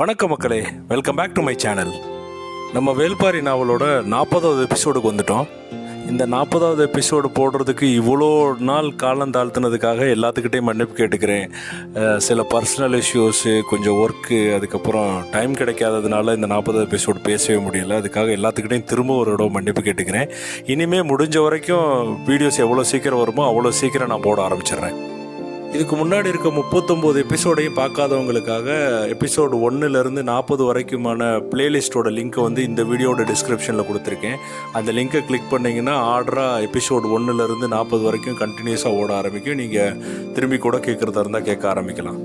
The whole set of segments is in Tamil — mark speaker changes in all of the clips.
Speaker 1: வணக்கம் மக்களே. Welcome back to my channel நம்ம வேல்பாரி நாவலோட நாற்பதாவது எபிசோடுக்கு வந்துட்டோம். இந்த நாற்பதாவது எபிசோடு போடுறதுக்கு இவ்வளோ நாள் காலம் தாழ்த்தினதுக்காக எல்லாத்துக்கிட்டையும் மன்னிப்பு கேட்டுக்கிறேன். சில பர்சனல் இஷ்யூஸு கொஞ்சம் ஒர்க்கு அதுக்கப்புறம் டைம் கிடைக்காததுனால இந்த நாற்பதாவது எபிசோடு பேசவே முடியல. அதுக்காக எல்லாத்துக்கிட்டையும் திரும்ப ஒரு இடம் மன்னிப்பு கேட்டுக்கிறேன். இனிமேல் முடிஞ்ச வரைக்கும் வீடியோஸ் எவ்வளோ சீக்கிரம் வருமோ அவ்வளோ சீக்கிரம் நான் போட ஆரம்பிச்சிடுறேன். இதுக்கு முன்னாடி இருக்க முப்பத்தொம்போது எபிசோடையும் பார்க்காதவங்களுக்காக எபிசோடு ஒன்றுலேருந்து நாற்பது வரைக்குமான பிளேலிஸ்ட்டோட லிங்க்கை வந்து இந்த வீடியோட டிஸ்கிரிப்ஷனில் கொடுத்துருக்கேன். அந்த லிங்கை கிளிக் பண்ணிங்கன்னா ஆர்டராக எபிசோடு ஒன்றுலேருந்து நாற்பது வரைக்கும் கண்டினியூஸாக ஓட ஆரம்பிக்கும். நீங்கள் திரும்பி கூட கேட்குறதா இருந்தால் கேட்க ஆரம்பிக்கலாம்.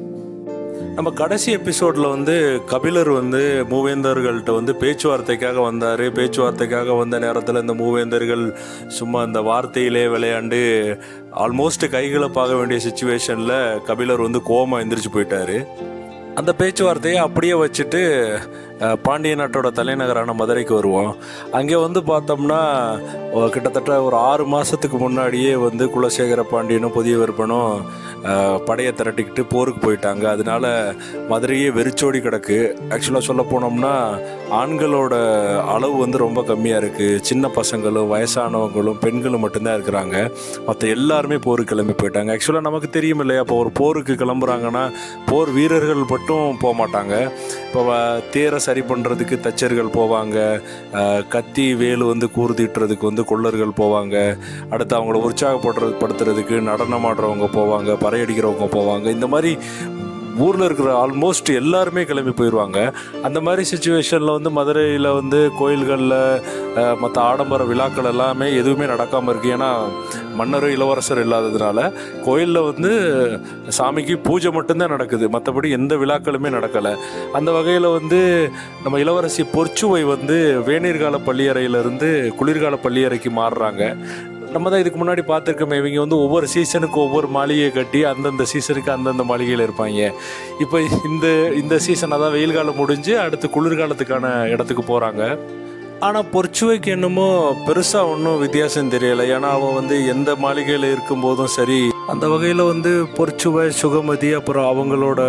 Speaker 1: நம்ம கடைசி எபிசோடில் வந்து கபிலர் வந்து மூவேந்தர்கள்ட்ட வந்து பேச்சுவார்த்தைக்காக வந்தார். பேச்சுவார்த்தைக்காக வந்த நேரத்தில் இந்த மூவேந்தர்கள் சும்மா இந்த வார்த்தையிலே விளையாண்டு ஆல்மோஸ்ட் கைகளை பார்க்க வேண்டிய சுச்சுவேஷனில் கபிலர் வந்து கோமா எந்திரிச்சு போயிட்டார். அந்த பேச்சுவார்த்தையை அப்படியே வச்சுட்டு பாண்டிய நாட்டோட தலைநகரான மதுரைக்கு வருவோம். அங்கே வந்து பார்த்தோம்னா கிட்டத்தட்ட ஒரு ஆறு மாதத்துக்கு முன்னாடியே வந்து குலசேகர பாண்டியனும் புதிய விற்பனும் படையை திரட்டிக்கிட்டு போருக்கு போயிட்டாங்க. அதனால மதுரையே வெறிச்சோடி கிடக்கு. ஆக்சுவலாக சொல்ல போனோம்னா ஆண்களோட அளவு வந்து ரொம்ப கம்மியாக இருக்குது சின்ன பசங்களும் வயசானவங்களும் பெண்களும் மட்டும்தான் இருக்கிறாங்க. மற்ற எல்லாருமே போருக்கு கிளம்பி போயிட்டாங்க. ஆக்சுவலாக நமக்கு தெரியும் இல்லையா இப்போ ஒரு போருக்கு கிளம்புறாங்கன்னா போர் வீரர்கள் மட்டும் போக மாட்டாங்க. இப்போ வ- சரி பண்ணுறதுக்கு தச்சர்கள் போவாங்க. கத்தி வேலு வந்து கூர்திட்டுறதுக்கு வந்து கொள்ளர்கள் போவாங்க. அடுத்து அவங்கள உற்சாகப்படுறது படுத்துறதுக்கு நடனம் ஆடுறவங்க போவாங்க பறையடிக்கிறவங்க போவாங்க. இந்த மாதிரி ஊரில் இருக்கிற ஆல்மோஸ்ட் எல்லாருமே கிளம்பி போயிடுவாங்க அந்த மாதிரி சுச்சுவேஷனில் வந்து மதுரையில் வந்து கோயில்களில் மற்ற ஆடம்பர விழாக்கள் எல்லாமே எதுவுமே நடக்காமல் இருக்குது ஏன்னா மன்னர் இளவரசர் இல்லாததுனால கோயிலில் வந்து சாமிக்கு பூஜை மட்டும்தான் நடக்குது. மற்றபடி எந்த விழாக்களுமே நடக்கலை. அந்த வகையில் வந்து நம்ம இளவரசி பொற்சுவை வந்து வேநீர்கால பள்ளியறையிலேருந்து குளிர்கால பள்ளியறைக்கு மாறுறாங்க. நம்ம தான் இதுக்கு முன்னாடி பார்த்துருக்கோமே இவங்க வந்து ஒவ்வொரு சீசனுக்கு ஒவ்வொரு மாளிகையை கட்டி அந்தந்த சீசனுக்கு அந்தந்த மாளிகையில் இருப்பாங்க. இப்போ இந்த இந்த சீசன் அதான் வெயில் காலம் முடிஞ்சு அடுத்து குளிர்காலத்துக்கான இடத்துக்கு போகிறாங்க ஆனால் பொற்சுவைக்கு என்னமோ பெருசாக ஒன்றும் வித்தியாசம் தெரியலை. ஏன்னா அவன் வந்து எந்த மாளிகையில் இருக்கும்போதும் சரி அந்த வகையில் வந்து பொற்சுவை சுகமதி அப்புறம் அவங்களோட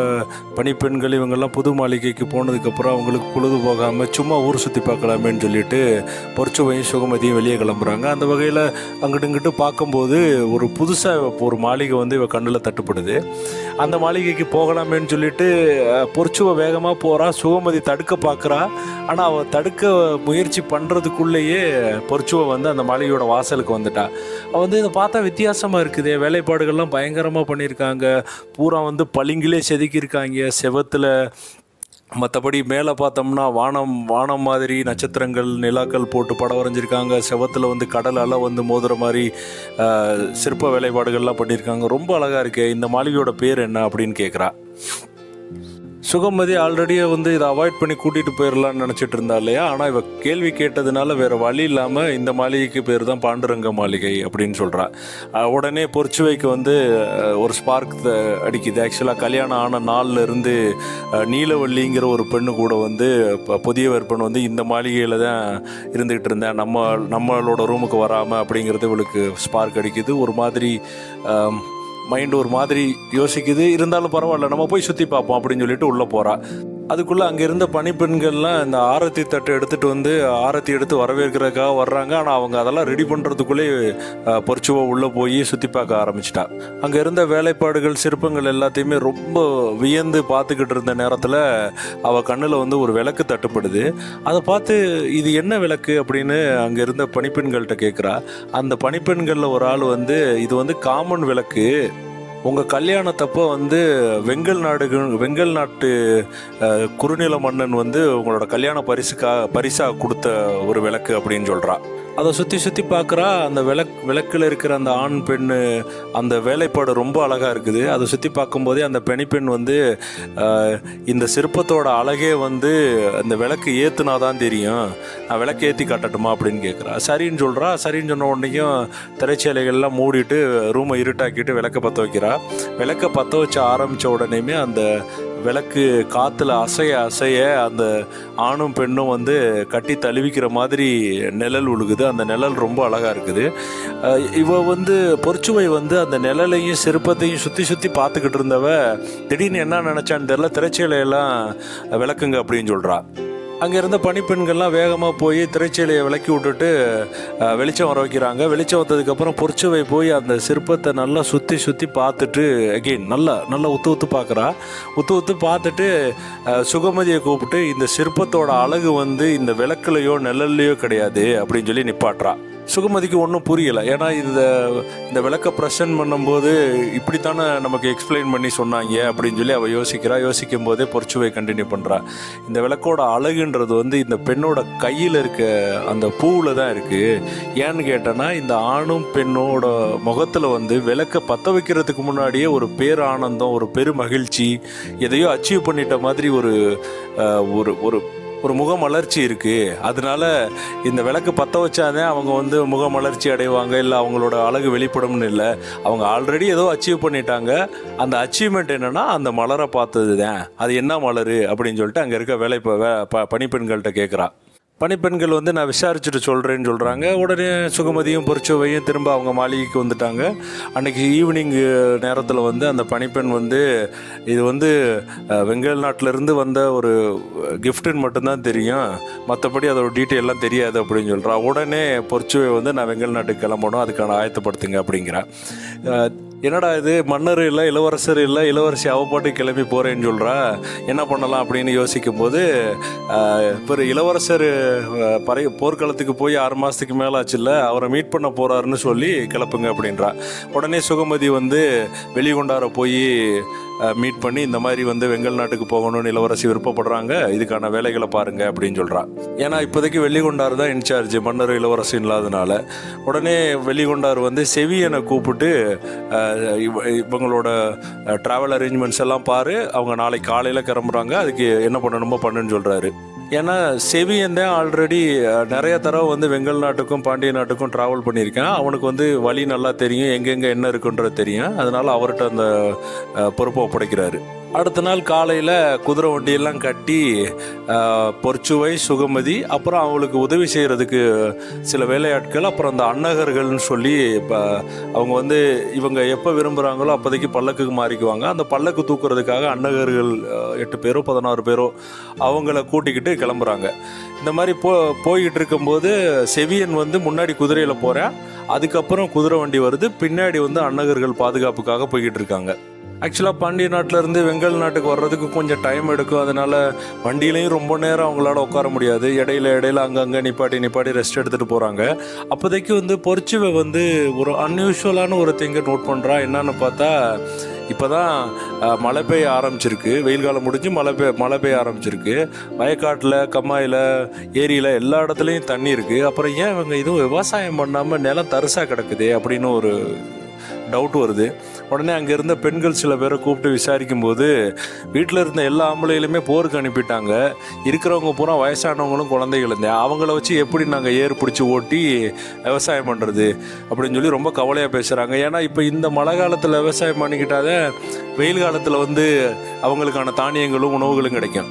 Speaker 1: பணிப்பெண்கள் இவங்கெல்லாம் புது மாளிகைக்கு போனதுக்கப்புறம் அவங்களுக்கு பொழுது போகாமல் சும்மா ஊர் சுற்றி பார்க்கலாமேன்னு சொல்லிட்டு பொற்சுவையும் சுகமதியும் வெளியே கிளம்புறாங்க. அந்த வகையில் அங்கிட்டு இங்கிட்டு பார்க்கும்போது ஒரு புதுசாக ஒரு மாளிகை வந்து இவ கண்ணில் தட்டுப்படுது. அந்த மாளிகைக்கு போகலாமேன்னு சொல்லிட்டு அஹ், பொற்சுவை வேகமாக போகிறா சுகமதி தடுக்க பார்க்குறா ஆனால் அவள் தடுக்க முயற்சி பண்ணுறதுக்குள்ளேயே பொற்சுவை வந்து அந்த மாளிகையோட வாசலுக்கு வந்துட்டா. அவள் வந்து இதை பார்த்தா வித்தியாசமாக இருக்குது வேலைப்பாடு வேலைப்பாடுகள்லாம் பயங்கரமாக பண்ணியிருக்காங்க. பூரா வந்து பளிங்கிலே செதுக்கியிருக்காங்க. செவத்தில் மற்றபடி மேலே பார்த்தோம்னா வானம் வானம் மாதிரி நட்சத்திரங்கள் நிலாக்கள் போட்டு படம் வரைஞ்சிருக்காங்க செவத்தில் வந்து கடலெல்லாம் வந்து மோதுகிற மாதிரி சிற்ப வேலைப்பாடுகள்லாம் பண்ணியிருக்காங்க. ரொம்ப அழகாக இருக்குது இந்த மாளிகையோட பேர் என்ன அப்படின்னு கேட்குறா சுகமதி ஆல்ரெடியே வந்து இதை அவாய்ட் பண்ணி கூட்டிகிட்டு போயிடலான்னு நினச்சிட்டு இருந்தா இல்லையா? ஆனால் இவ கேள்வி கேட்டதுனால வேறு வழி இல்லாமல் இந்த மாளிகைக்கு பேர் தான் பாண்டுரங்க மாளிகை அப்படின்னு சொல்கிறா உடனே பொறிச்சுவைக்கு வந்து ஒரு ஸ்பார்க் அடிக்குது. ஆக்சுவலாக கல்யாணம் ஆன நாள்ல இருந்து நீலவல்லிங்கிற ஒரு பெண்ணு கூட வந்து இப்போ புதிய விற்பன் வந்து இந்த மாளிகையில் தான் இருந்துகிட்டு இருந்தேன் நம்ம நம்மளோட ரூமுக்கு வராமல் அப்படிங்கிறது இவளுக்கு ஸ்பார்க் அடிக்குது. ஒரு மாதிரி மைண்ட் ஒரு மாதிரி யோசிக்குது. இருந்தாலும் பரவாயில்ல நம்ம போய் சுற்றி பார்ப்போம் அப்படின்னு சொல்லிட்டு உள்ளே போகிறா அதுக்குள்ளே அங்கே இருந்த பணிப்பெண்கள்லாம் இந்த ஆரத்தி தட்டை எடுத்துகிட்டு வந்து ஆரத்தி எடுத்து வரவேற்கிறதுக்காக வர்றாங்க. ஆனால் அவங்க அதெல்லாம் ரெடி பண்ணுறதுக்குள்ளே பொறிச்சுவா உள்ளே போய் சுற்றி பார்க்க ஆரம்பிச்சிட்டா. அங்கே இருந்த வேலைப்பாடுகள் சிற்பங்கள் எல்லாத்தையுமே ரொம்ப வியந்து பார்த்துக்கிட்டு இருந்த நேரத்தில் அவள் கண்ணில் வந்து ஒரு விளக்கு தட்டுப்படுது. அதை பார்த்து இது என்ன விளக்கு? அப்படின்னு அங்கே இருந்த பணிப்பெண்கள்கிட்ட கேட்குறா அந்த பணிப்பெண்களில் ஒரு ஆள் வந்து இது வந்து காமன் விளக்கு. உங்கள் கல்யாணத்தப்போ வந்து வெங்கல் நாடு வெங்கல் நாட்டு குறுநில மன்னன் வந்து உங்களோட கல்யாண பரிசுக்காக பரிசாக கொடுத்த ஒரு விளக்கு அப்படின்னு சொல்கிறா அதை சுற்றி சுற்றி பார்க்குறா அந்த விளக் விளக்கில் இருக்கிற அந்த ஆண் பெண் அந்த வேலைப்பாடு ரொம்ப அழகாக இருக்குது. அதை சுற்றி பார்க்கும்போதே அந்த பெணிப்பெண் வந்து இந்த சிற்பத்தோட அழகே வந்து அந்த விளக்கு ஏற்றுனா தான் தெரியும். நான் விளக்கு ஏற்றி காட்டட்டுமா அப்படின்னு கேட்குறா சரின்னு சொல்கிறா சரின்னு சொன்ன உடனேயும் திரைச்சேலைகள்லாம் மூடிட்டு ரூமை இருட்டாக்கிட்டு விளக்க பற்ற வைக்கிறா. விளக்க பற்ற வச்ச ஆரம்பித்த உடனேயுமே அந்த விளக்கு காற்றுல அசைய அசைய அந்த ஆணும் பெண்ணும் வந்து கட்டி தழுவிக்கிற மாதிரி நிழல் உழுகுது. அந்த நிழல் ரொம்ப அழகாக இருக்குது. இவ வந்து பொறிச்சுவை வந்து அந்த நிழலையும் சிற்பத்தையும் சுற்றி சுற்றி பார்த்துக்கிட்டு இருந்தவ திடீர்னு என்ன நினச்சான்னு தெரில திரைச்சீலையெல்லாம் விளக்குங்க அப்படின்னு சொல்கிறான் அங்கே இருந்த பணிப்பெண்கள்லாம் வேகமாக போய் திரைச்சீலையை விளக்கி விட்டுட்டு வெளிச்சம் வர வைக்கிறாங்க. வெளிச்சம் வந்ததுக்கப்புறம் பொறிச்சுவை போய் அந்த சிற்பத்தை நல்லா சுற்றி சுற்றி பார்த்துட்டு அகெயின் நல்லா நல்லா உத்து உத்து பார்க்குறா. உத்து உத்து பார்த்துட்டு சுகமதியை கூப்பிட்டு இந்த சிற்பத்தோட அழகு வந்து இந்த விளக்குலையோ நிழல்லையோ கிடையாது அப்படின்னு சொல்லி நிப்பாட்டுறா. சுகமதிக்கு ஒன்றும் புரியலை. ஏன்னா இந்த இந்த விளக்க பிரசன் பண்ணும்போது இப்படித்தானே நமக்கு எக்ஸ்பிளைன் பண்ணி சொன்னாங்க அப்படின்னு சொல்லி அவள் யோசிக்கிறா. யோசிக்கும் போதே பொறிச்சுவை கண்டினியூ பண்ணுறா இந்த விளக்கோட அழகுன்றது வந்து இந்த பெண்ணோட கையில் இருக்க அந்த பூவில் தான் இருக்குது ஏன்னு கேட்டேன்னா இந்த ஆணும் பெண்ணோட முகத்தில் வந்து விளக்க பற்ற வைக்கிறதுக்கு முன்னாடியே ஒரு பேர் ஆனந்தம் ஒரு பெரு மகிழ்ச்சி எதையோ அச்சீவ் பண்ணிட்ட மாதிரி ஒரு ஒரு ஒரு ஒரு முகமலர்ச்சி இருக்குது அதனால இந்த விளக்கு பற்ற வச்சாதான் அவங்க வந்து முகமலர்ச்சி அடைவாங்க. இல்லை அவங்களோட அழகு வெளிப்படும்னு இல்லை. அவங்க ஆல்ரெடி ஏதோ அச்சீவ் பண்ணிட்டாங்க. அந்த அச்சீவ்மெண்ட் என்னென்னா அந்த மலரை பார்த்தது தான் அது என்ன மலர்? அப்படின்னு சொல்லிட்டு அங்கே இருக்க வேலை ப- ப- பணிப்பெண்கள்கிட்ட கேட்குறா பணிப்பெண்கள் வந்து நான் விசாரிச்சுட்டு சொல்கிறேன்னு சொல்கிறாங்க உடனே சுகமதியும் பொறிச்சுவையும் திரும்ப அவங்க மாளிகைக்கு வந்துட்டாங்க. அன்றைக்கி ஈவினிங் நேரத்தில் வந்து அந்த பணிப்பெண் வந்து இது வந்து வெங்கல் நாட்டிலேருந்து வந்த ஒரு கிஃப்ட்டுன்னு மட்டும்தான் தெரியும். மற்றபடி அதோட டீட்டெயிலாம் தெரியாது அப்படின்னு சொல்கிறா உடனே பொறிச்சுவை வந்து நான் வெங்கல் நாட்டுக்கு கிளம்பணும். அதுக்கான ஆயத்தப்படுத்துங்க அப்படிங்கிறா. என்னடா இது மன்னர் இல்லை இளவரசர் இல்லை இளவரசி அவ பாட்டு கிளம்பி போகிறேன்னு சொல்கிறா என்ன பண்ணலாம் அப்படின்னு யோசிக்கும் போது இப்போ இளவரசர் பறை போர்க்களத்துக்கு போய் ஆறு மாதத்துக்கு மேலே ஆச்சுல்ல அவரை மீட் பண்ண போகிறாருன்னு சொல்லி கிளப்புங்க அப்படின்றா. உடனே சுகமதி வந்து வெளிகொண்டார போய் மீட் பண்ணி இந்த மாதிரி வந்து வெங்கல் நாட்டுக்கு போகணும்னு இளவரசி விருப்பப்படுறாங்க. இதுக்கான வேலைகளை பாருங்க அப்படின்னு சொல்கிறான் ஏன்னா இப்போதைக்கு வெள்ளிகொண்டார் தான் இன்சார்ஜ் மன்னர் இளவரசி இல்லாதனால. உடனே வெள்ளிகொண்டார் வந்து செவியனை கூப்பிட்டு இவ- இவங்களோட ட்ராவல் அரேஞ்ச்மெண்ட்ஸ் எல்லாம் பாரு. அவங்க நாளைக்கு காலையில் கிளம்புறாங்க. அதுக்கு என்ன பண்ணணுமோ பண்ணுன்னு சொல்கிறாரு ஏன்னா செவியன் தான் ஆல்ரெடி நிறைய தடவை வந்து வெங்கல் நாட்டுக்கும் பாண்டிய நாட்டுக்கும் ட்ராவல் பண்ணியிருக்கேன். அவனுக்கு வந்து வழி நல்லா தெரியும் எங்கெங்கே என்ன இருக்குன்றது தெரியும். அதனால் அவர்கிட்ட அந்த பொறுப்பை ஒப்படைக்கிறாரு. அடுத்த நாள் காலையில் குதிரை வண்டியெல்லாம் கட்டி அஹ், பொற்சுவை சுகமதி அப்புறம் அவங்களுக்கு உதவி செய்கிறதுக்கு சில வேலையாட்கள் அப்புறம் அந்த அன்னகர்கள்னு சொல்லி இப்போ அவங்க வந்து இவங்க எப்போ விரும்புகிறாங்களோ அப்போதைக்கு பல்லக்குக்கு மாறிக்குவாங்க. அந்த பல்லக்கு தூக்குறதுக்காக அன்னகர்கள் எட்டு பேரோ பதினாறு பேரோ அவங்கள கூட்டிக்கிட்டு கிளம்புறாங்க. இந்த மாதிரி போ போய்கிட்டு இருக்கும்போது செவியன் வந்து முன்னாடி குதிரையில் போகிறேன் அதுக்கப்புறம் குதிரை வண்டி வருது. பின்னாடி வந்து அன்னகர்கள் பாதுகாப்புக்காக போய்கிட்டு இருக்காங்க. ஆக்சுவலாக பாண்டிய நாட்டிலேருந்து வெங்கல் நாட்டுக்கு வர்றதுக்கு கொஞ்சம் டைம் எடுக்கும். அதனால் வண்டியிலையும் ரொம்ப நேரம் அவங்களால உட்கார முடியாது. இடையில இடையில அங்கங்கே நிப்பாட்டி நிப்பாட்டி ரெஸ்ட் எடுத்துகிட்டு போகிறாங்க அப்போதைக்கு வந்து பொறிச்சுவை வந்து ஒரு அன்யூஷுவலான ஒரு திங்கை நோட் பண்ணுறா என்னன்னு பார்த்தா இப்போ தான் மழை பெய்ய ஆரம்பிச்சிருக்கு. வெயில் காலம் முடிஞ்சு மழை பெய் மழை பெய்ய ஆரம்பிச்சிருக்கு. வயக்காட்டில் கம்மாயில் ஏரியில் எல்லா இடத்துலையும் தண்ணி இருக்குது அப்புறம் ஏன் இவங்க இதுவும் விவசாயம் பண்ணாமல் நிலம் தரிசாக கிடக்குதே அப்படின்னு ஒரு டவுட் வருது. உடனே அங்கே இருந்த பெண்கள் சில பேரை கூப்பிட்டு விசாரிக்கும் போது வீட்டில் இருந்த எல்லா ஆம்பளைகளுமே போருக்கு அனுப்பிட்டாங்க. இருக்கிறவங்க பூரா வயசானவங்களும் குழந்தைகள் இருந்தேன் அவங்கள வச்சு எப்படி நாங்கள் ஏர் பிடிச்சி ஓட்டி விவசாயம் பண்ணுறது அப்படின்னு சொல்லி ரொம்ப கவலையாக பேசுகிறாங்க ஏன்னா இப்போ இந்த மழை காலத்தில் விவசாயம் பண்ணிக்கிட்டாதான் வெயில் காலத்தில் வந்து அவங்களுக்கான தானியங்களும் உணவுகளும் கிடைக்கும்.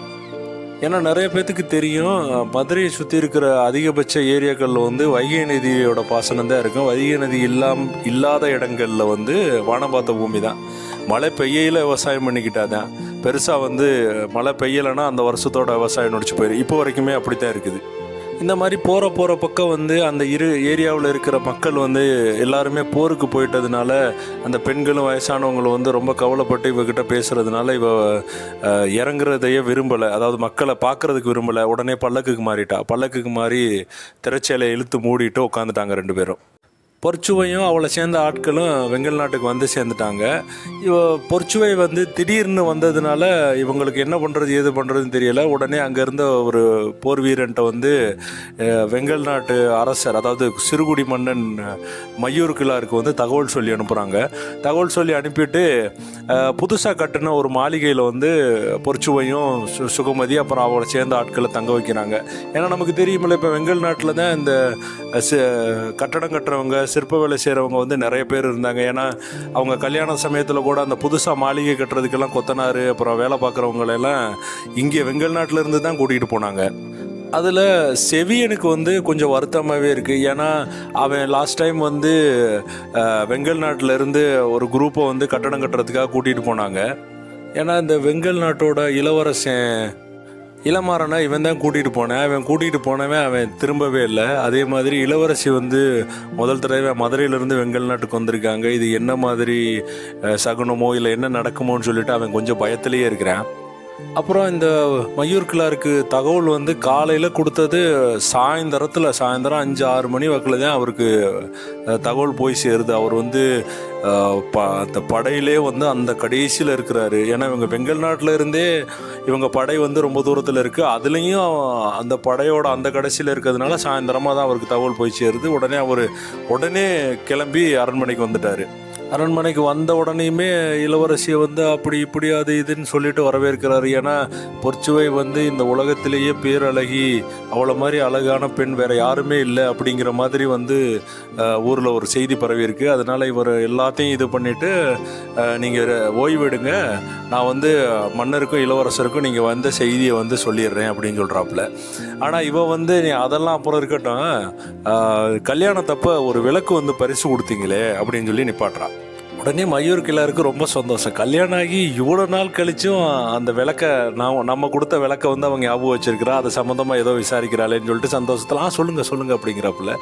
Speaker 1: ஏன்னா நிறைய பேர்த்துக்கு தெரியும் மதுரையை சுற்றி இருக்கிற அதிகபட்ச ஏரியாக்களில் வந்து வைகை நதியோட பாசனம் தான் இருக்கும். வைகை நதி இல்லாம் இல்லாத இடங்களில் வந்து வானபாத்த பூமி தான். மழை பெய்யல விவசாயம் பண்ணிக்கிட்டா தான். பெருசாக வந்து மழை பெய்யலைன்னா அந்த வருஷத்தோட விவசாயம் நொடிச்சு போயிடும் இப்போ வரைக்குமே அப்படி தான் இருக்குது. இந்த மாதிரி போகிற போகிற பக்கம் வந்து அந்த இரு ஏரியாவில் இருக்கிற மக்கள் வந்து எல்லாருமே போருக்கு போயிட்டதுனால அந்த பெண்களும் வயசானவங்களும் வந்து ரொம்ப கவலைப்பட்டு இவகிட்ட பேசுகிறதுனால இவ இறங்குறதையே விரும்பலை. அதாவது மக்களை பார்க்கறதுக்கு விரும்பலை. உடனே பல்லக்குக்கு மாறிட்டா. பல்லக்குக்கு மாறி திரைச்சேலையை இழுத்து மூடிட்டு உட்காந்துட்டாங்க ரெண்டு பேரும். பொற்சுவையும் அவளை சேர்ந்த ஆட்களும் வெங்கல் நாட்டுக்கு வந்து சேர்ந்துட்டாங்க. இவ பொற்சுவை வந்து திடீர்னு வந்ததுனால இவங்களுக்கு என்ன பண்ணுறது ஏது பண்ணுறதுன்னு தெரியல. உடனே அங்கேருந்த ஒரு போர் வீரன்ட்ட வந்து வெங்கல் நாட்டு அரசர் அதாவது சிறுகுடி மன்னன் மையூர் கிளாருக்கு வந்து தகவல் சொல்லி அனுப்புகிறாங்க தகவல் சொல்லி அனுப்பிட்டு புதுசாக கட்டின ஒரு மாளிகையில் வந்து பொர்ச்சுவையும் சு சுகமதி அப்புறம் அவளை சேர்ந்த ஆட்களை தங்க வைக்கிறாங்க. ஏன்னா நமக்கு தெரியுமில்ல இப்போ வெங்கல் நாட்டில் தான் இந்த கட்டடம் கட்டுறவங்க சிற்ப வேலை செய்கிறவங்க வந்து நிறைய பேர் இருந்தாங்க. ஏன்னா அவங்க கல்யாண சமயத்தில் கூட அந்த புதுசாக மாளிகை கட்டுறதுக்கெல்லாம் கொத்தனார் அப்புறம் வேலை பார்க்குறவங்களெல்லாம் இங்கே வெங்கல் இருந்து தான் கூட்டிகிட்டு போனாங்க. அதில் செவியனுக்கு வந்து கொஞ்சம் வருத்தமாகவே இருக்குது ஏன்னா அவன் லாஸ்ட் டைம் வந்து வெங்கல் நாட்டிலேருந்து ஒரு குரூப்பை வந்து கட்டடம் கட்டுறதுக்காக கூட்டிகிட்டு போனாங்க. ஏன்னா இந்த வெங்கல் நாட்டோட இளவரசன் இளமாறனை இவன் தான் கூட்டிகிட்டு போனேன். அவன் கூட்டிகிட்டு போனவன் அவன் திரும்பவே இல்லை. அதே மாதிரி இளவரசி வந்து முதல் தடவை மதுரையிலேருந்து வெங்கல் நாட்டுக்கு வந்திருக்காங்க. இது என்ன மாதிரி சகுனமோ இல்லை என்ன நடக்குமோன்னு சொல்லிட்டு அவன் கொஞ்சம் பயத்திலேயே இருக்கிறான். அப்புறம் இந்த மயூர் கிளாருக்கு தகவல் வந்து காலையில் கொடுத்தது சாயந்தரத்தில் சாயந்தரம் அஞ்சு ஆறு மணி வாக்கில் தான் அவருக்கு தகவல் போய் சேருது. அவர் வந்து ப அந்த படையிலே வந்து அந்த கடைசியில் இருக்கிறாரு. ஏன்னா இவங்க வெங்கல் நாட்டில் இருந்தே இவங்க படை வந்து ரொம்ப தூரத்தில் இருக்குது அதுலேயும் அந்த படையோட அந்த கடைசியில் இருக்கிறதுனால சாயந்தரமாக தான் அவருக்கு தகவல் போய் சேருது. உடனே அவர் உடனே கிளம்பி அரண்மனைக்கு வந்துட்டார். அரண்மனைக்கு வந்த உடனேயுமே இளவரசியை வந்து அப்படி இப்படி அது இதுன்னு சொல்லிட்டு வரவேற்கிறாரு. ஏன்னா பொற்சுவை வந்து இந்த உலகத்திலேயே பேரழகி அவளை மாதிரி அழகான பெண் வேற யாருமே இல்லை அப்படிங்கிற மாதிரி வந்து ஊரில் ஒரு செய்தி பரவி இருக்கு அதனால இவர் எல்லாத்தையும் இது பண்ணிட்டு நீங்கள் ஓய்வெடுங்க. நான் வந்து மன்னருக்கும் இளவரசருக்கும் நீங்கள் வந்த செய்தியை வந்து சொல்லிடுறேன் அப்படின்னு சொல்கிறாப்புல ஆனால் இவன் வந்து நீ அதெல்லாம் அப்புறம் இருக்கட்டும் கல்யாணத்தப்போ கல்யாணத்தப்ப ஒரு விளக்கு வந்து பரிசு கொடுத்தீங்களே அப்படின்னு சொல்லி நிப்பாட்டுறான் உடனே மயூர் கிளாருக்கு ரொம்ப சந்தோஷம். கல்யாணம் ஆகி இவ்வளோ நாள் கழிச்சும் அந்த விளக்க நான் நம்ம கொடுத்த விளக்க வந்து அவங்க ஞாபகம் வச்சிருக்கிறா அது சம்மந்தமாக ஏதோ விசாரிக்கிறாளேன்னு சொல்லிட்டு சந்தோஷத்தில் ஆ சொல்லுங்கள் சொல்லுங்கள் அப்படிங்கிறப்பில்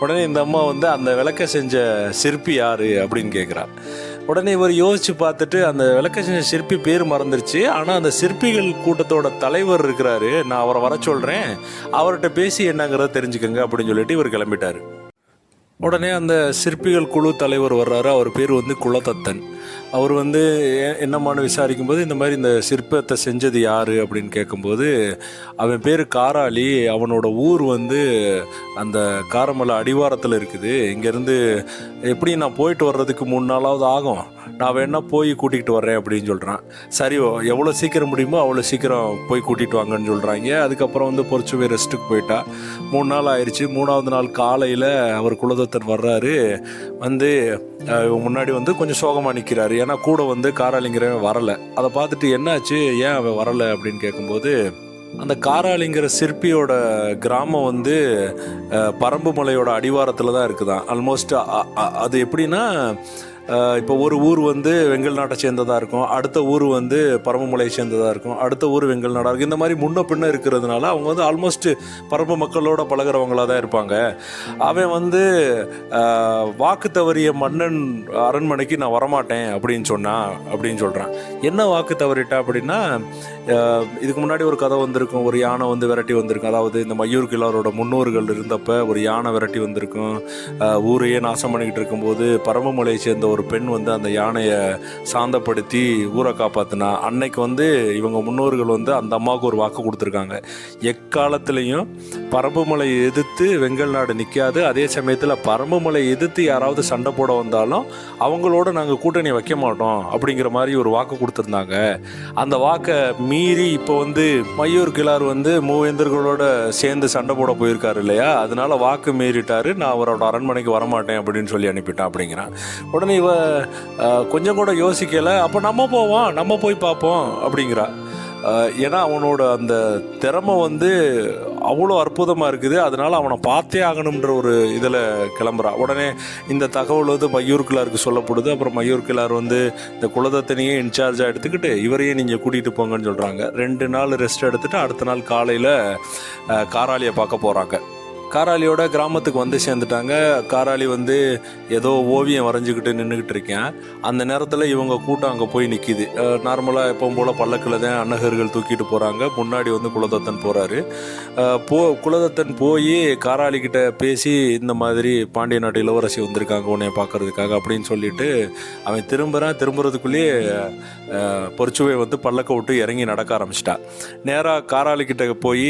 Speaker 1: உடனே இந்த அம்மா வந்து அந்த விளக்க செஞ்ச சிற்பி யார் அப்படின்னு கேட்குறா உடனே இவர் யோசித்து பார்த்துட்டு அந்த விளக்க செஞ்ச சிற்பி பேர் மறந்துருச்சு. ஆனால் அந்த சிற்பிகள் கூட்டத்தோட தலைவர் இருக்கிறாரு. நான் அவரை வர சொல்கிறேன் அவர்கிட்ட பேசி என்னங்கிறத தெரிஞ்சுக்கங்க அப்படின்னு சொல்லிட்டு இவர் கிளம்பிட்டார். உடனே அந்த சிற்பிகள் குழு தலைவர் வர்றாரு. அவர் பேர் வந்து குலதத்தன். அவர் வந்து என்னமானு விசாரிக்கும் போது இந்த மாதிரி இந்த சிற்பத்தை செஞ்சது யார் அப்படின்னு கேட்கும்போது அவன் பேர் காராளி. அவனோட ஊர் வந்து அந்த காரமலை அடிவாரத்தில் இருக்குது. இங்கேருந்து எப்படி நான் போயிட்டு வர்றதுக்கு மூணு நாளாவது ஆகும். நான் வேணா போய் கூட்டிகிட்டு வர்றேன் அப்படின்னு சொல்கிறான் சரி எவ்வளோ சீக்கிரம் முடியுமோ அவ்வளோ சீக்கிரம் போய் கூட்டிகிட்டு வாங்கன்னு சொல்கிறாங்க அதுக்கப்புறம் வந்து பொறிச்சுவே ரெஸ்ட்டுக்கு போயிட்டா. மூணு நாள் ஆயிடுச்சு மூணாவது நாள் காலையில் அவர் குலதத்தன் வர்றாரு. வந்து முன்னாடி வந்து கொஞ்சம் சோகமாக நிற்கிறாரு ஏன்னா கூட வந்து காராளிங்கிறவன் வரலை. அதை பார்த்துட்டு என்னாச்சு? ஏன் அவன் வரலை அப்படின்னு கேட்கும்போது அந்த காராளிங்கிற சிற்பியோட கிராமம் வந்து பரம்பு மலையோட அடிவாரத்தில் தான் இருக்குதான். ஆல்மோஸ்ட் அது எப்படின்னா இப்போ ஒரு ஊர் வந்து வெங்கல் நாட்டை சேர்ந்ததாக இருக்கும். அடுத்த ஊர் வந்து பரமமலையை சேர்ந்ததாக இருக்கும். அடுத்த ஊர் வெங்கல் நாடாக இருக்கும். இந்த மாதிரி முன்ன பின்ன இருக்கிறதுனால அவங்க வந்து ஆல்மோஸ்ட் பரம்பு மக்களோட பழகுறவங்களா தான் இருப்பாங்க. அவன் வந்து வாக்கு தவறிய மன்னன் அரண்மனைக்கு நான் வரமாட்டேன் அப்படின்னு சொன்னான் அப்படின்னு சொல்கிறான் என்ன வாக்கு தவறிட்டா அப்படின்னா இதுக்கு முன்னாடி ஒரு கதை வந்திருக்கும். ஒரு யானை வந்து விரட்டி வந்திருக்கும். அதாவது இந்த மயூர் கிழாரோட முன்னோர்கள் இருந்தப்போ ஒரு யானை விரட்டி வந்திருக்கும். ஊரையே நாசம் பண்ணிக்கிட்டு இருக்கும்போது பரமமலையை சேர்ந்த ஒரு பெண் வந்து அந்த யானையை சாந்தப்படுத்தி ஊரை காப்பாத்தினா அன்னைக்கு வந்து இவங்க முன்னோர்கள் வந்து அந்த அம்மாவுக்கு ஒரு வாக்கு கொடுத்துருக்காங்க. எக்காலத்திலையும் பரம்புமலையை எதிர்த்து வெங்கல் நாடு நிற்காது அதே சமயத்தில் பரம்புமலை எதிர்த்து யாராவது சண்டை போட வந்தாலும் அவங்களோட நாங்கள் கூட்டணி வைக்க மாட்டோம் அப்படிங்கிற மாதிரி ஒரு வாக்கு கொடுத்துருந்தாங்க. அந்த வாக்கை மீறி இப்போ வந்து மையூர் கிளார் வந்து மூவேந்தர்களோட சேர்ந்து சண்டை போட போயிருக்காரு இல்லையா? அதனால வாக்கு மீறிட்டாரு. நான் அவரோட அரண்மனைக்கு வரமாட்டேன் அப்படின்னு சொல்லி அனுப்பிட்டான் அப்படிங்கிறான். உடனே இவர் அஹ், கொஞ்சம் கூட யோசிக்கலை. அப்போ நம்ம போவோம் நம்ம போய் பார்ப்போம் அப்படிங்கிறா. ஏன்னா அவனோட அந்த திறமை வந்து அவ்வளோ அற்புதமாக இருக்குது. அதனால் அவனை பார்த்தே ஆகணுன்ற ஒரு இதில் கிளம்புறா. உடனே இந்த தகவல் வந்து மயூர் கிளாருக்கு சொல்லப்படுது. அப்புறம் மயூர் கிளார் வந்து இந்த குலதத்தனையே இன்சார்ஜாக எடுத்துக்கிட்டு இவரையே நீங்கள் கூட்டிகிட்டு போங்கன்னு சொல்கிறாங்க ரெண்டு நாள் ரெஸ்ட் எடுத்துட்டு அடுத்த நாள் காலையில் காராளியை பார்க்க போகிறாங்க காராளியோட கிராமத்துக்கு வந்து சேர்ந்துட்டாங்க. காராளி வந்து ஏதோ ஓவியம் வரைஞ்சிக்கிட்டு நின்றுக்கிட்டு இருக்கேன். அந்த நேரத்தில் இவங்க கூட்டம் அங்கே போய் நிற்கிது நார்மலாக எப்பவும் போல் பல்லக்கில் தான் அன்னகர்கள் தூக்கிட்டு போகிறாங்க முன்னாடி வந்து குலதத்தன் போகிறாரு போ குலதத்தன் போய் காராலிக்கிட்ட பேசி இந்த மாதிரி பாண்டிய நாட்டு இளவரசி வந்திருக்காங்க உன்னை பார்க்கறதுக்காக அப்படின்னு சொல்லிட்டு அவன் திரும்புகிறான் திரும்புறதுக்குள்ளேயே அஹ், பொறிச்சுவை வந்து பல்லக்க விட்டு இறங்கி நடக்க ஆரம்பிச்சிட்டா. நேராக காராலிக்கிட்ட போய்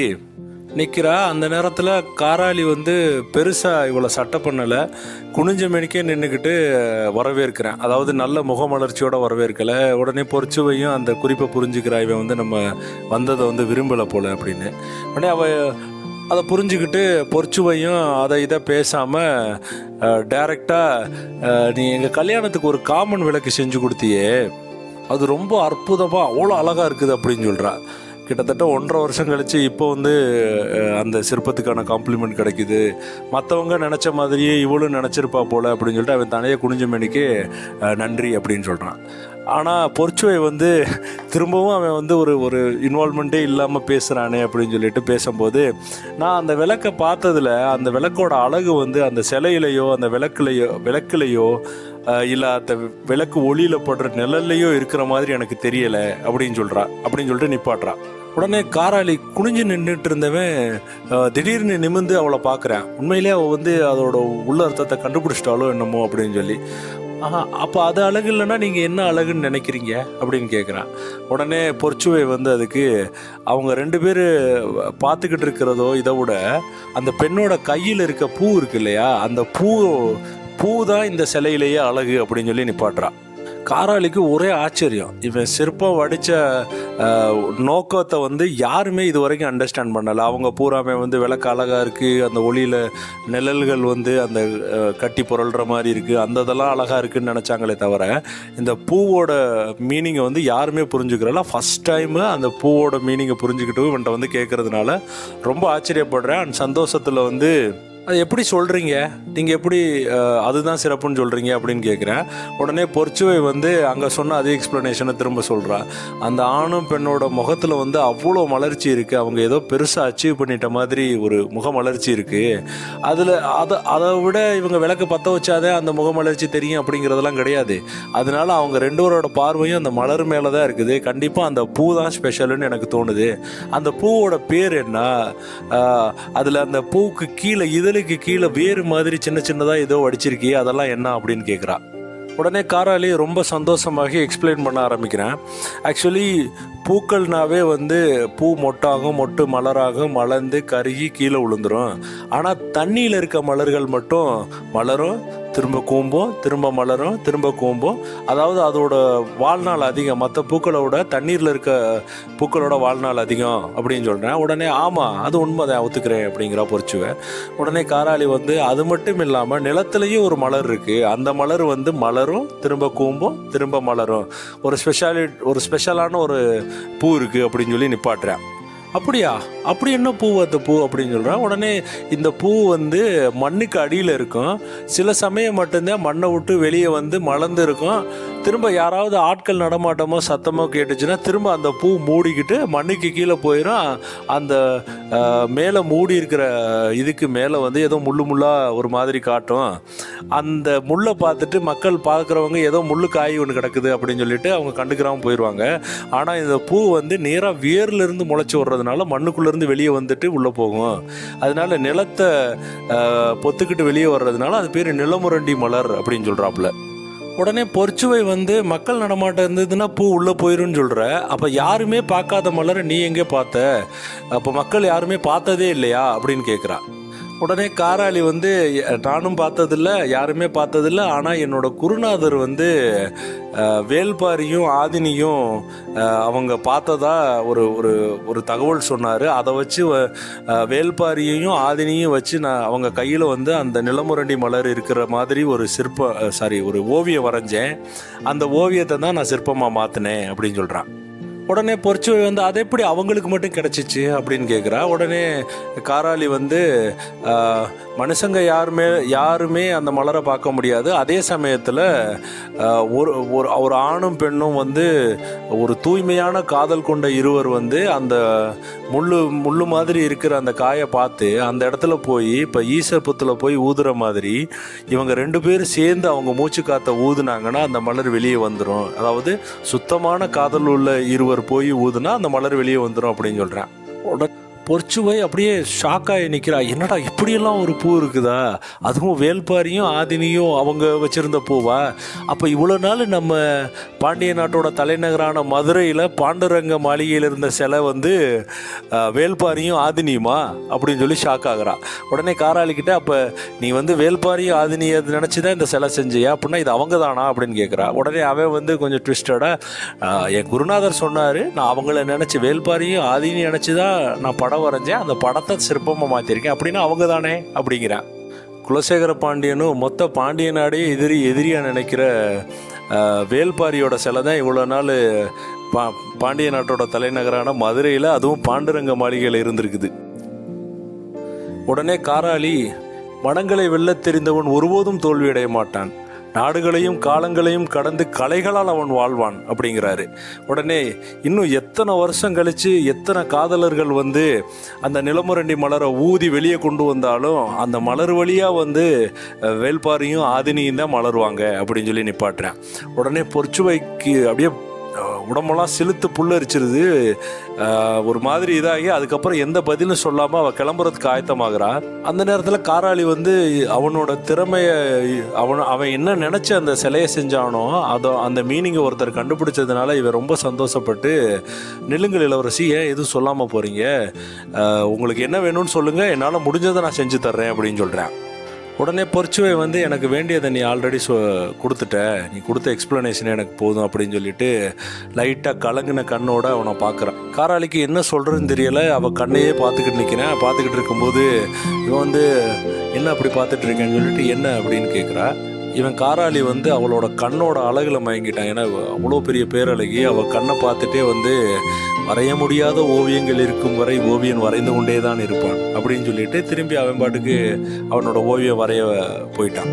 Speaker 1: நிற்கிறா அந்த நேரத்தில் காராளி வந்து பெருசாக இவ்வளோ சட்டை பண்ணலை. குனிஞ்ச மணிக்கே நின்றுக்கிட்டு வரவேற்கிறேன். அதாவது நல்ல முகமலர்ச்சியோடு வரவேற்கலை. உடனே பொறிச்சுவையும் அந்த குறிப்பை புரிஞ்சுக்கிறா. இவன் வந்து நம்ம வந்ததை வந்து விரும்பலை போல அப்படின்னு. உடனே அவ அதை புரிஞ்சுக்கிட்டு பொறிச்சுவையும் அதை இதை பேசாமல் டைரெக்டாக நீ எங்கள் கல்யாணத்துக்கு ஒரு காமன் விளக்கு செஞ்சு கொடுத்தியே. அது ரொம்ப அற்புதமாக அவ்வளோ அழகாக இருக்குது அப்படின்னு சொல்கிறா கிட்டத்தட்ட ஒன்றரை வருஷம் கழித்து இப்போ வந்து அந்த சிற்பத்துக்கான காம்ப்ளிமெண்ட் கிடைக்குது. மற்றவங்க நினச்ச மாதிரியே இவளும் நினச்சிருப்பா போல் அப்படின்னு சொல்லிட்டு அவன் தனியாக குனிஞ்சமேனிக்கு நன்றி அப்படின்னு சொல்கிறான் ஆனால் பொற்சுவை வந்து திரும்பவும் அவன் வந்து ஒரு ஒரு இன்வால்மெண்ட்டே இல்லாமல் பேசுகிறானே அப்படின்னு சொல்லிட்டு பேசும்போது நான் அந்த விளக்கை பார்த்ததுல அந்த விளக்கோட அழகு வந்து அந்த சிலையிலையோ அந்த விளக்குலையோ விளக்குலையோ இல்லை அந்த விளக்கு ஒளியில் படுற நிழல்லையோ இருக்கிற மாதிரி எனக்கு தெரியலை அப்படின்னு சொல்கிறா அப்படின்னு சொல்லிட்டு நிப்பாட்டுறா உடனே காராளி குனிஞ்சு நின்றுட்டு இருந்தவன் திடீர்னு நிமிந்து அவளை பார்க்குறேன் உண்மையிலே அவள் வந்து அதோட உள்ள அர்த்தத்தை கண்டுபிடிச்சிட்டாலோ என்னமோ அப்படின்னு சொல்லி. ஆஹா அப்போ அது அழகு இல்லைன்னா நீங்கள் என்ன அழகுன்னு நினைக்கிறீங்க? அப்படின்னு கேட்குறான் உடனே பொற்சுவை வந்து அதுக்கு அவங்க ரெண்டு பேர் பார்த்துக்கிட்டு இருக்கிறதோ இதை விட அந்த பெண்ணோட கையில் இருக்க பூ இருக்கு இல்லையா அந்த பூ பூ தான் இந்த சிலையிலேயே அழகு அப்படின்னு சொல்லி நிப்பாட்டுறான் காராளிக்கு ஒரே ஆச்சரியம். இவன் சிற்பம் வடித்த நோக்கத்தை வந்து யாருமே இது வரைக்கும் அண்டர்ஸ்டாண்ட் பண்ணலை. அவங்க பூராமே வந்து விளக்கு அழகாக இருக்குது அந்த ஒளியில் நிழல்கள் வந்து அந்த கட்டி புரள்கிற மாதிரி இருக்குது அந்த இதெல்லாம் அழகாக இருக்குன்னு நினச்சாங்களே தவிர இந்த பூவோட மீனிங்கை வந்து யாருமே புரிஞ்சுக்கிறல. ஃபஸ்ட் டைமு அந்த பூவோட மீனிங்கை புரிஞ்சுக்கிட்டு இவன்ட்ட வந்து கேட்குறதுனால ரொம்ப ஆச்சரியப்படுறேன். அண்ட் சந்தோஷத்தில் வந்து அது எப்படி சொல்கிறீங்க நீங்கள் எப்படி அதுதான் சிறப்புன்னு சொல்கிறீங்க அப்படின்னு கேட்குறேன் உடனே பொறிச்சுவை வந்து அங்கே சொன்ன அதே எக்ஸ்ப்ளனேஷனை திரும்ப சொல்கிறா அந்த ஆணும் பெண்ணோட முகத்தில் வந்து அவ்வளோ மலர்ச்சி இருக்குது அவங்க ஏதோ பெருசாக அச்சீவ் பண்ணிட்ட மாதிரி ஒரு முக மலர்ச்சி இருக்குது அதில் அதை அதை விட இவங்க விளக்கு பற்ற வச்சாதே அந்த முக மலர்ச்சி தெரியும் அப்படிங்கிறதெல்லாம் கிடையாது. அதனால அவங்க ரெண்டு பேரோட பார்வையும் அந்த மலர் மேலே தான் இருக்குது. கண்டிப்பாக அந்த பூ தான் ஸ்பெஷல்னு எனக்கு தோணுது. அந்த பூவோட பேர் என்ன? அதில் அந்த பூவுக்கு கீழே காலுக்கு கீழே வேறு மாதிரி சின்ன சின்னதாக ஏதோ வடிச்சிருக்கே அதெல்லாம் என்ன அப்படின்னு கேட்குறா உடனே காராலி ரொம்ப சந்தோஷமாகி எக்ஸ்பிளைன் பண்ண ஆரம்பிக்கிறேன். ஆக்சுவலி பூக்கள்னாவே வந்து பூ மொட்டாகும் மொட்டு மலராகும் மலர்ந்து கருகி கீழே விழுந்துரும் ஆனால் தண்ணியில் இருக்க மலர்கள் மட்டும் மலரும் திரும்ப கூம்பும் திரும்ப மலரும் திரும்ப கூம்பும். அதாவது அதோட வாழ்நாள் அதிகம். மற்ற பூக்களோட தண்ணீரில் இருக்க பூக்களோட வாழ்நாள் அதிகம் அப்படின்னு சொல்கிறேன் உடனே ஆமாம் அது உண்மைதான் ஒத்துக்கிறேன் அப்படிங்கிறா பொறிச்சுவேன். உடனே காராளி வந்து அது மட்டும் இல்லாமல் நிலத்துலேயும் ஒரு மலர் இருக்குது அந்த மலர் வந்து மலரும் திரும்ப கூம்பும் திரும்ப மலரும். ஒரு ஸ்பெஷாலி ஒரு ஸ்பெஷலான ஒரு பூ இருக்குது அப்படின்னு சொல்லி நிப்பாட்டுறேன். அப்படியா? அப்படி என்ன பூ அந்த பூ அப்படின்னு சொல்கிறான் உடனே இந்த பூ வந்து மண்ணுக்கு அடியில் இருக்கும். சில சமயம் மட்டும்தான் மண்ணை விட்டு வெளியே வந்து மலர்ந்து இருக்கும். திரும்ப யாராவது ஆட்கள் நடமாட்டமோ சத்தமோ கேட்டுச்சுன்னா திரும்ப அந்த பூ மூடிக்கிட்டு மண்ணுக்கு கீழே போயிடும் அந்த மேலே மூடி இருக்கிற இதுக்கு மேலே வந்து ஏதோ முள்ளு முள்ளாக ஒரு மாதிரி காட்டும். அந்த முள்ளை பார்த்துட்டு மக்கள் பார்க்குறவங்க ஏதோ முள்ளு காய் ஒன்று கிடக்குது அப்படின்னு சொல்லிட்டு அவங்க கண்டுக்கிறாமல் போயிடுவாங்க ஆனால் இந்த பூ வந்து நேராக வேர்லேருந்து முளைச்சி விட்றதுனால மண்ணுக்குள்ளேருந்து வெளியே வந்துட்டு உள்ளே போகும். அதனால நிலத்தை பொத்துக்கிட்டு வெளியே வர்றதுனால அது பேர் நிலமுரண்டி மலர் அப்படின்னு சொல்கிறாப்புல உடனே பொற்சுவை வந்து மக்கள் நடமாட்டம் இருந்ததுன்னா பூ உள்ளே போயிரும்னு சொல்கிற அப்போ யாருமே பார்க்காத மலரை நீ எங்கே பார்த்த? அப்போ மக்கள் யாருமே பார்த்ததே இல்லையா? அப்படின்னு கேட்குறா உடனே காராளி வந்து நானும் பார்த்ததில்ல யாருமே பார்த்ததில்ல. ஆனால் என்னோட குருநாதர் வந்து வேல்பாரியும் ஆதினியும் அவங்க பார்த்ததா ஒரு ஒரு ஒரு தகவல் சொன்னார். அதை வச்சு வ- வேல்பாரியையும் ஆதினியும் வச்சு நான் அவங்க கையில் வந்து அந்த நிலமுரண்டி மலர் இருக்கிற மாதிரி ஒரு சிற்ப சாரி ஒரு ஓவியம் வரைஞ்சேன். அந்த ஓவியத்தை தான் நான் சிற்பமாக மாற்றினேன் அப்படின்னு சொல்கிறான் உடனே பொறிச்சுவை வந்து அது எப்படி அவங்களுக்கு மட்டும் கிடச்சிச்சு அப்படின்னு கேட்குறா உடனே காராளி வந்து மனுஷங்க யாருமே யாருமே அந்த மலரை பார்க்க முடியாது. அதே சமயத்தில் ஒரு ஒரு ஒரு ஆணும் பெண்ணும் வந்து ஒரு தூய்மையான காதல் கொண்ட இருவர் வந்து அந்த முள்ளு முள்ளு மாதிரி இருக்கிற அந்த காயை பார்த்து அந்த இடத்துல போய் இப்போ ஈசர் புத்தில் போய் ஊதுற மாதிரி இவங்க ரெண்டு பேரும் சேர்ந்து அவங்க மூச்சு காற்றை ஊதுனாங்கன்னா அந்த மலர் வெளியே வந்துடும் அதாவது சுத்தமான காதல் உள்ள இருவர் போய் ஊதுனா அந்த மலர் வெளியே வந்துடும் அப்படின்னு சொல்கிறேன் உடனே பொற்சுவை அப்படியே ஷாக்காகி நிற்கிறா என்னடா இப்படியெல்லாம் ஒரு பூ இருக்குதா? அதுவும் வேல்பாரியும் ஆதினியும் அவங்க வச்சுருந்த பூவா? அப்போ இவ்வளோ நாள் நம்ம பாண்டிய நாட்டோட தலைநகரான மதுரையில் பாண்டுரங்க மாளிகையில் இருந்த சிலை வந்து வேல்பாரியும் ஆதினியுமா? அப்படின்னு சொல்லி ஷாக் ஆகுறா. உடனே காராளிக்கிட்ட அப்போ நீ வந்து வேல்பாரியும் ஆதினியை நினச்சி தான் இந்த சிலை செஞ்சியா? அப்படின்னா இது அவங்க தானா அப்படின்னு கேட்குறா உடனே அவன் வந்து கொஞ்சம் ட்விஸ்டடாக என் குருநாதர் சொன்னார் நான் அவங்கள நினச்சி வேல்பாரியும் ஆதினி நினச்சி தான் நான் படம் படம் வரைஞ்சேன் அந்த படத்தை சிற்பமாக மாற்றிருக்கேன் அப்படின்னா அவங்க தானே அப்படிங்கிறான் குலசேகர பாண்டியனும் மொத்த பாண்டிய நாடே எதிரி எதிரியாக நினைக்கிற வேல்பாரியோட சிலை தான் இவ்வளோ நாள் பா பாண்டிய நாட்டோட தலைநகரான மதுரையில் அதுவும் பாண்டுரங்க மாளிகையில் இருந்திருக்குது. உடனே காராளி மனங்களை வெல்லத் தெரிந்தவன் ஒருபோதும் தோல்வியடைய மாட்டான். நாடுகளையும் காலங்களையும் கடந்து கலைகளால் அவன் வாழ்வான் அப்படிங்கிறாரு. உடனே இன்னும் எத்தனை வருஷம் கழித்து எத்தனை காதலர்கள் வந்து அந்த நிலமுரண்டி மலரை ஊதி வெளியே கொண்டு வந்தாலும் அந்த மலர் வழியாக வந்து அஹ், வேல்பாரியும் ஆதினியும் தான் மலருவாங்க அப்படின்னு சொல்லி நிப்பாட்டுறேன். உடனே பொற்சுவைக்கு அப்படியே உடம்பெல்லாம் செலுத்து புல்லரிச்சிருது. ஒரு மாதிரி இதாகி அதுக்கப்புறம் எந்த பதிலும் சொல்லாமல் அவள் கிளம்புறதுக்கு ஆயத்தமாகறா. அந்த நேரத்தில் காராளி வந்து அவனோட திறமையை அவன் அவன் என்ன நினச்சி அந்த சிலையை செஞ்சானோ அதோ அந்த மீனிங்கை ஒருத்தர் கண்டுபிடிச்சதுனால இவன் ரொம்ப சந்தோஷப்பட்டு நிலுங்கல் இளவரசி ஏன் எதுவும் சொல்லாமல் போகிறீங்க உங்களுக்கு என்ன வேணும்னு சொல்லுங்கள் என்னால் முடிஞ்சதை நான் செஞ்சு தர்றேன் அப்படின்னு சொல்கிறேன் உடனே பொறிச்சுவை வந்து எனக்கு வேண்டியதை நீ ஆல்ரெடி சொ கொடுத்துட்ட. நீ கொடுத்த எக்ஸ்ப்ளனேஷன் எனக்கு போதும் அப்படின்னு சொல்லிட்டு லைட்டாக கலங்கின கண்ணோட அவனை பார்க்குறான் காராளிக்கு என்ன சொல்கிறதுன்னு தெரியலை. அவள் கண்ணையே பார்த்துக்கிட்டு நிற்கிறேன் பார்த்துக்கிட்டு இருக்கும்போது இவன் வந்து என்ன அப்படி பார்த்துட்டு இருக்கேன்னு சொல்லிட்டு என்ன? அப்படின்னு கேட்குறா இவன் காராளி வந்து அவளோட கண்ணோட அழகில் மயங்கிட்டான். ஏன்னா அவ்வளோ பெரிய பேரழகி அவள் கண்ணை பார்த்துட்டே வந்து வரைய முடியாத ஓவியங்கள் இருக்கும் வரை ஓவியன் வரைந்து கொண்டே தான் இருப்பான் அப்படின்னு சொல்லிட்டு திரும்பி அவன் பாட்டுக்கு அவனோட ஓவியம் வரைய போயிட்டான்.